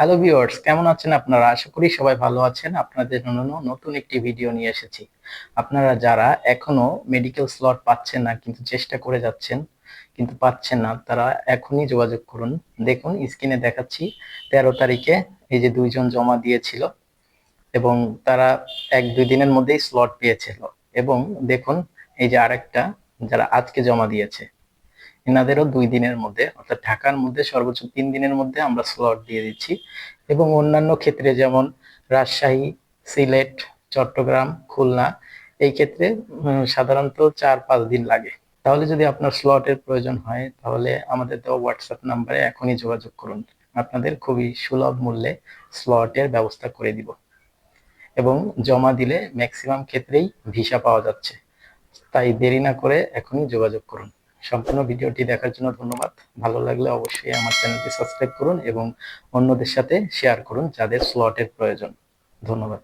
Hello viewers কেমন আছেন আপনারা? আশা করি সবাই ভালো আছেন। আপনাদের জন্য নতুন একটি ভিডিও নিয়ে এসেছি। আপনারা যারা এখনও মেডিকেল স্লট পাচ্ছেন না, কিন্তু চেষ্টা করে যাচ্ছেন, কিন্তু পাচ্ছেন না, তারা এখনই যোগাযোগ করুন। দেখুন স্ক্রিনে দেখাচ্ছি, তেরো তারিখে এই যে দুইজন জমা দিয়েছিল, এবং তারা এক দুই দিনের মধ্যেই স্লট পেয়েছিল। এবং দেখুন, এই যে আরেকটা, যারা আজকে জমা দিয়েছে এনাদেরও দুই দিনের মধ্যে, অর্থাৎ ঢাকার মধ্যে সর্বোচ্চ তিন দিনের মধ্যে আমরা স্লট দিয়ে দিচ্ছি। এবং অন্যান্য ক্ষেত্রে যেমন রাজশাহী, সিলেট, চট্টগ্রাম, খুলনা, এই ক্ষেত্রে সাধারণত চার পাঁচ দিন লাগে। তাহলে যদি আপনার স্লটের প্রয়োজন হয়, তাহলে আমাদের দেওয়া হোয়াটসঅ্যাপ নাম্বারে এখনই যোগাযোগ করুন। আপনাদের খুবই সুলভ মূল্যে স্লটের ব্যবস্থা করে দিব। এবং জমা দিলে ম্যাক্সিমাম ক্ষেত্রেই ভিসা পাওয়া যাচ্ছে। তাই দেরি না করে এখনই যোগাযোগ করুন। সম্পূর্ণ ভিডিওটি দেখার জন্য ধন্যবাদ। ভালো লাগলে অবশ্যই আমার চ্যানেলটি সাবস্ক্রাইব করুন এবং অন্যদের সাথে শেয়ার করুন যাদের স্লটের প্রয়োজন। ধন্যবাদ।